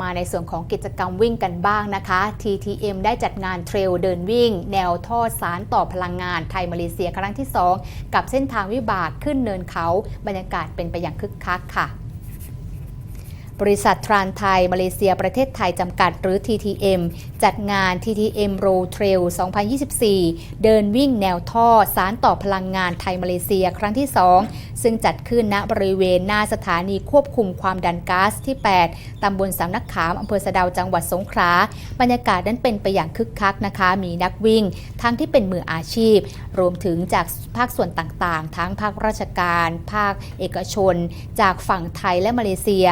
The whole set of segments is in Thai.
มาในส่วนของกิจกรรมวิ่งกันบ้างนะคะ TTM ได้จัดงานเทรลเดินวิ่ง แนวท่อสารต่อพลังงานไทยมาเลเซียครั้งที่ 2 กับเส้นทางวิบากขึ้นเนินเขา บรรยากาศเป็นไปอย่างคึกคักค่ะบริษัททรานไทย มาเลเซียประเทศไทย จำกัดหรือ TTM จัดงาน TTM Road Trail 2024 เดินวิ่งแนวท่อ สารต่อพลังงานไทย มาเลเซีย ครั้งที่ 2 ซึ่งจัดขึ้นณบริเวณหน้าสถานีควบคุมความดันก๊าซที่ 8 ตำบลสำนักขามอำเภอสะดาวจังหวัดสงขลา บรรยากาศนั้นเป็นไปอย่างคึกคักนะคะ มีนักวิ่ง ทั้งที่เป็นมืออาชีพ รวมถึงจากภาคส่วนต่างๆ ทั้งภาคราชการ ภาคเอกชน จากฝั่งไทยและมาเลเซีย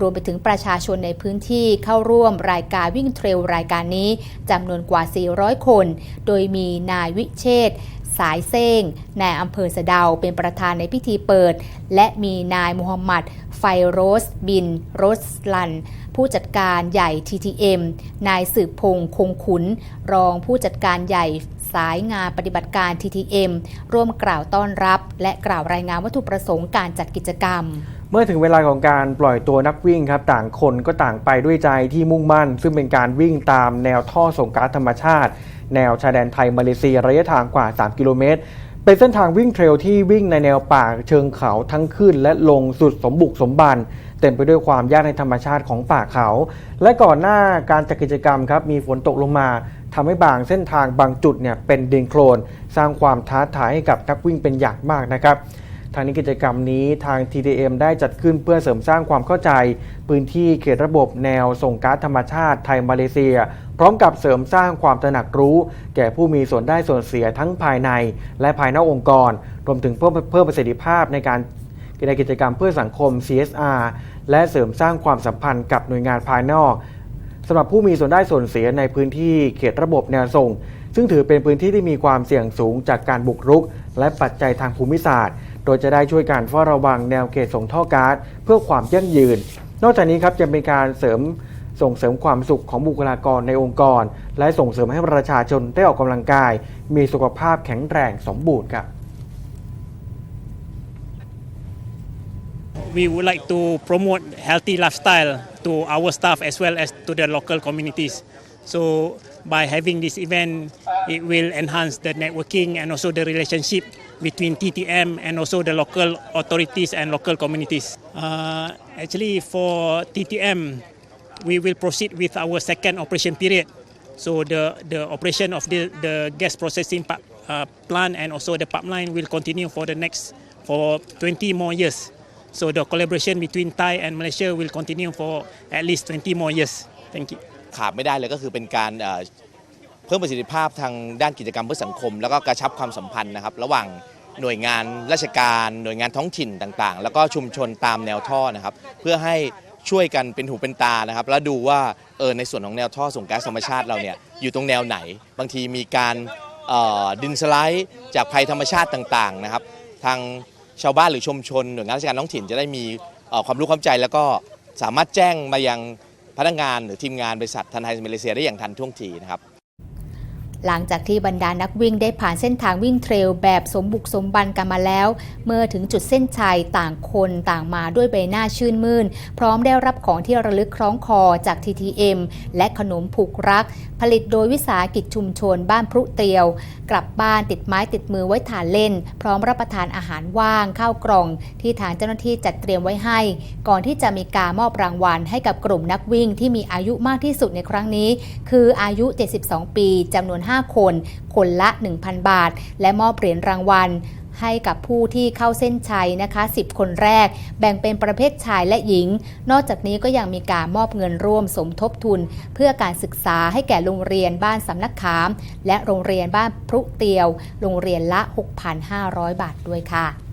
รวมไปถึงประชาชนในพื้นที่เข้าร่วมรายการวิ่งเทรลรายการนี้จำนวนกว่า 400 คน โดยมีนายวิเชษ สายเซ้งนายอำเภอสะเดาเป็นประธานในพิธีเปิด และมีนายมูฮัมหมัด ไฟโรส บิน โรสลัน ผู้จัดการใหญ่ TTM นายสืบพงษ์คงขุน รองผู้จัดการใหญ่สายงานปฏิบัติการ TTM ร่วมกล่าวต้อนรับ และกล่าวรายงานวัตถุประสงค์การจัดกิจกรรมเมื่อถึงเวลาของการปล่อยตัวนักวิ่งครับ ต่างคนก็ต่างไปด้วยใจที่มุ่งมั่น ซึ่งเป็นการวิ่งตามแนวท่อส่งก๊าซธรรมชาติ แนวชายแดนไทยมาเลเซียระยะทางกว่า 3 กิโลเมตร เป็นเส้นทางวิ่งเทรลที่วิ่งในแนวป่าเชิงเขาทั้งขึ้นและลงสุดสมบุกสมบันเต็มไปด้วยความยากในธรรมชาติของป่าเขา และก่อนหน้าการจัดกิจกรรมครับมีฝนตกลงมาทำให้บางเส้นทางบางจุดเนี่ยเป็นดินโคลน สร้างความท้าทายให้กับนักวิ่งเป็นอย่างมากนะครับ ทางนี้กิจกรรมนี้ทาง TDM ได้จัดขึ้นเพื่อเสริมสร้างความเข้าใจ พื้นที่เขตระบบแนวส่งก๊าซธรรมชาติไทยมาเลเซีย พร้อมกับเสริมสร้างความตระหนักรู้ แก่ผู้มีส่วนได้ส่วนเสียทั้งภายใน และภายนอกองค์กร รวมถึงเพิ่มเพิ่มประสิทธิภาพในการในกิจกรรมเพื่อสังคม CSR และเสริมสร้างความสัมพันธ์กับหน่วยงานภายนอกสำหรับผู้มีส่วนได้ส่วนเสียในพื้นที่เขตระบบแนวส่ง ซึ่งถือเป็นพื้นที่ที่มีความเสี่ยงสูงจากการบุกรุก และปัจจัยทางภูมิศาสตร์ โดยจะได้ช่วยการเฝ้าระวังแนวเขตส่งท่อก๊าซเพื่อความยั่งยืน นอกจากนี้ครับยังเป็นการเสริมส่งเสริมความสุขของบุคลากรในองค์กร และส่งเสริมให้ประชาชนได้ออกกำลังกาย มีสุขภาพแข็งแรงสมบูรณ์ครับ we would like to promote healthy lifestyle to our staff as well as to the local communities. So by having this event, it will enhance the networking and also the relationship between TTM and also the local authorities and local communities. Uh, actually, for TTM, we will proceed with our second operation period. So the, the operation of the, the gas processing pipe, uh, plant and also the pipeline will continue for the next for 20 more years. So the collaboration between Thai and Malaysia will continue for at least 20 more years. Thank you. ขาดไม่ได้เลยก็คือเป็นการเพิ่มประสิทธิภาพทางด้านกิจกรรมเพื่อสังคม แล้วก็กระชับความสัมพันธ์นะครับ ระหว่างหน่วยงานราชการ หน่วยงานท้องถิ่นต่างๆ แล้วก็ชุมชนตามแนวท่อนะครับ เพื่อให้ช่วยกันเป็นหูเป็นตานะครับ แล้วดูว่าเออในส่วนของแนวท่อส่งแก๊สธรรมชาติเราเนี่ยอยู่ตรงแนวไหน บางทีมีการดินสไลด์จากภัยธรรมชาติต่างๆนะครับ ทางชาวบ้านหรือชุมชนหน่วยงานราชการท้องถิ่นจะได้มีความรู้ความใจแล้วก็สามารถแจ้งมายัง พนักงานหรือทีมงานบริษัททันไทยมาเลเซียได้อย่างทันท่วงทีนะครับ หลังจากที่บรรดานักวิ่งได้ผ่านเส้นทางวิ่งเทรลแบบสมบุกสมบันกันมาแล้ว เมื่อถึงจุดเส้นชัยต่างคนต่างมาด้วยใบหน้าชื่นมื่น พร้อมได้รับของที่ระลึกคล้องคอจาก TTM และขนมผูกรัก ผลิตโดยวิสาหกิจชุมชนบ้านพรุเตียว กลับบ้านติดไม้ติดมือไว้ทานเล่น พร้อมรับประทานอาหารว่างข้าวกล่อง ที่ทางเจ้าหน้าที่จัดเตรียมไว้ให้ ก่อนที่จะมีการมอบรางวัล ให้กับกลุ่มนักวิ่งที่มีอายุมากที่สุดในครั้งนี้ คืออายุ 72 ปีจำนวน5 คน คนละ 1,000 บาท และมอบเหรียญรางวัลให้กับผู้ที่เข้าเส้นชัยนะคะ 10 คนแรก แบ่งเป็นประเภทชายและหญิง นอกจากนี้ก็ยังมีการมอบเงินร่วมสมทบทุน เพื่อการศึกษาให้แก่โรงเรียนบ้านสำนักขาม และโรงเรียนบ้านพรุเตียว โรงเรียนละ 6,500 บาทด้วยค่ะ